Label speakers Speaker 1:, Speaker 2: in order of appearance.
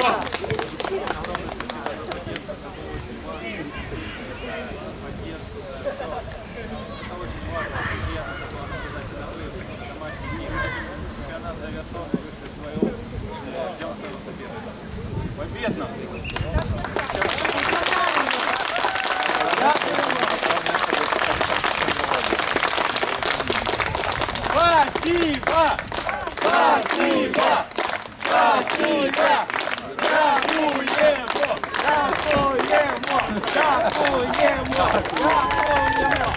Speaker 1: Let's go. Бедно. Спасибо! Спасибо! Спасибо! Дякуємо! Дякуємо! Дякуємо! Дякуємо!